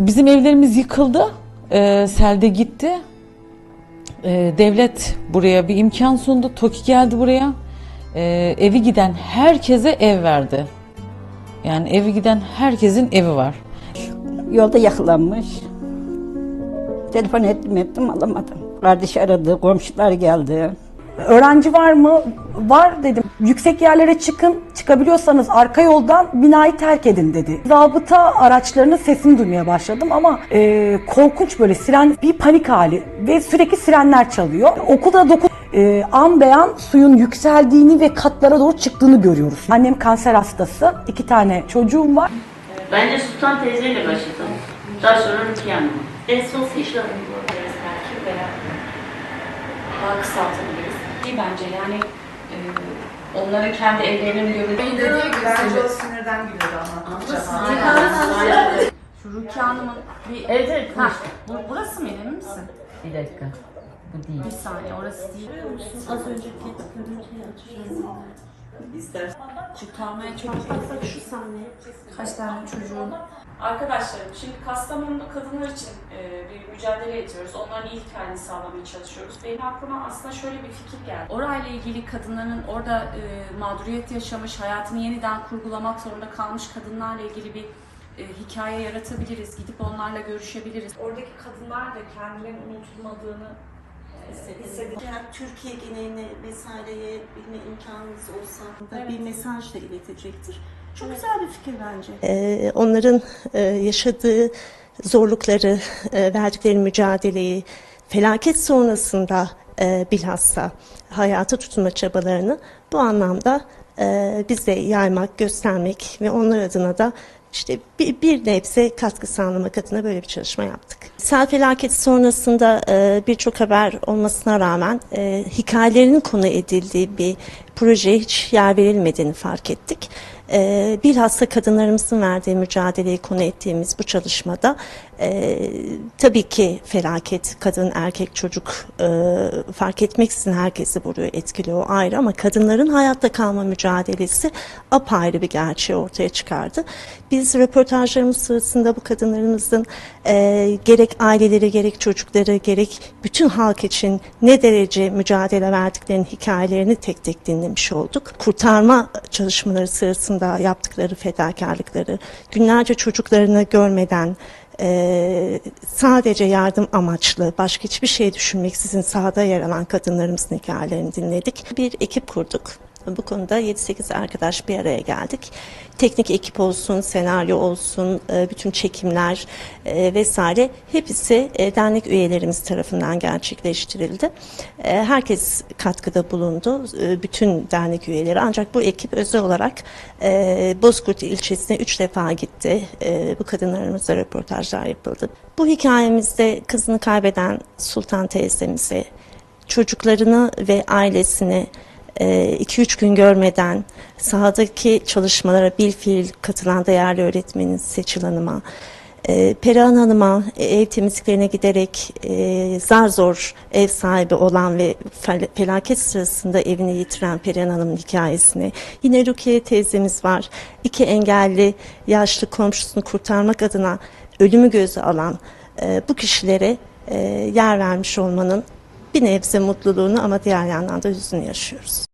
Bizim evlerimiz yıkıldı. Ee, selde gitti. Ee, devlet buraya bir imkan sundu. TOKİ geldi buraya. Ee, evi giden herkese ev verdi. Yani evi giden herkesin evi var. Yolda yakalanmış. Telefon ettim ettim alamadım. Kardeş aradı, komşular geldi. Öğrenci var mı? Var dedim. Yüksek yerlere çıkın. Çıkabiliyorsanız arka yoldan binayı terk edin dedi. Zabıta araçlarının sesini duymaya başladım ama e, korkunç böyle siren bir panik hali ve sürekli sirenler çalıyor. Okulda dokuz e, an beyan suyun yükseldiğini ve katlara doğru çıktığını görüyoruz. Annem kanser hastası. iki tane çocuğum var. Ben de Sultan teyzeyle başladım. Daha sonra Rukiye Hanım. En son seçilen uygulayabiliriz belki veya daha kısaltabiliriz. İyi bence yani e, onların kendi evlerinin görüldüğü Bence o sinirden gülüyordu anlatınca. Şu Rukiye Hanım'ın bir... Evet evet. Ha, bu, burası mı emin misin? Bir dakika. Bu değil. Bir saniye orası değil. Az önceki görüntüyü açacağız. İster. Kurtarmaya çok fazla şu sahne. Kaç tane çocuğun Arkadaşlarım, şimdi Kastamonu'da kadınlar için e, bir mücadele ediyoruz. Onların ilk halini sağlamaya çalışıyoruz. Benim aklıma aslında şöyle bir fikir geldi. Orayla ilgili kadınların orada e, mağduriyet yaşamış, hayatını yeniden kurgulamak zorunda kalmış kadınlarla ilgili bir e, hikaye yaratabiliriz. Gidip onlarla görüşebiliriz. Oradaki kadınlar da kendilerinin unutulmadığını hissedip Eğer Türkiye geneline vesaireye bilme imkanınız olsa da Evet. bir mesaj da iletecektir. Çok güzel bir fikir bence. Ee, onların e, yaşadığı zorlukları, e, verdikleri mücadeleyi, felaket sonrasında e, bilhassa hayata tutunma çabalarını bu anlamda e, bize yaymak, göstermek ve onlar adına da işte bir, bir nebze katkı sağlamak adına böyle bir çalışma yaptık. Sel felaketi sonrasında birçok haber olmasına rağmen hikayelerinin konu edildiği bir projeye hiç yer verilmediğini fark ettik. E, bilhassa kadınlarımızın verdiği mücadeleyi konu ettiğimiz bu çalışmada e, tabii ki felaket, kadın, erkek, çocuk e, fark etmeksizin herkesi vuruyor, etkiliyor ayrı ama kadınların hayatta kalma mücadelesi apayrı bir gerçeği ortaya çıkardı. Biz röportajlarımız sırasında bu kadınlarımızın e, gerek aileleri, gerek çocukları, gerek bütün halk için ne derece mücadele verdiklerinin hikayelerini tek tek dinlemiş olduk. Kurtarma çalışmaları sırasında yaptıkları fedakarlıkları, günlerce çocuklarını görmeden e, sadece yardım amaçlı, başka hiçbir şey düşünmeksizin sahada yer alan kadınlarımızın hikayelerini dinledik. Bir ekip kurduk. Bu konuda 7-8 arkadaş bir araya geldik. Teknik ekip olsun, senaryo olsun, e, bütün çekimler e, vesaire hepsi e, dernek üyelerimiz tarafından gerçekleştirildi. Herkes katkıda bulundu, bütün dernek üyeleri. Ancak bu ekip özel olarak Bozkurt ilçesine üç defa gitti. Bu kadınlarımızla röportajlar yapıldı. Bu hikayemizde kızını kaybeden Sultan teyzemize, çocuklarını ve ailesini 2-3 gün görmeden sahadaki çalışmalara bil fiil katılan değerli öğretmenin Seçil Hanım'a, e, Perihan Hanım'a e, ev temizliklerine giderek e, zar zor ev sahibi olan ve fel- felaket sırasında evini yitiren Perihan Hanım'ın hikayesine. Yine Rukiye teyzemiz var. İki engelli yaşlı komşusunu kurtarmak adına ölümü göze alan e, bu kişilere e, yer vermiş olmanın bir nebze mutluluğunu ama diğer yandan da hüznü yaşıyoruz.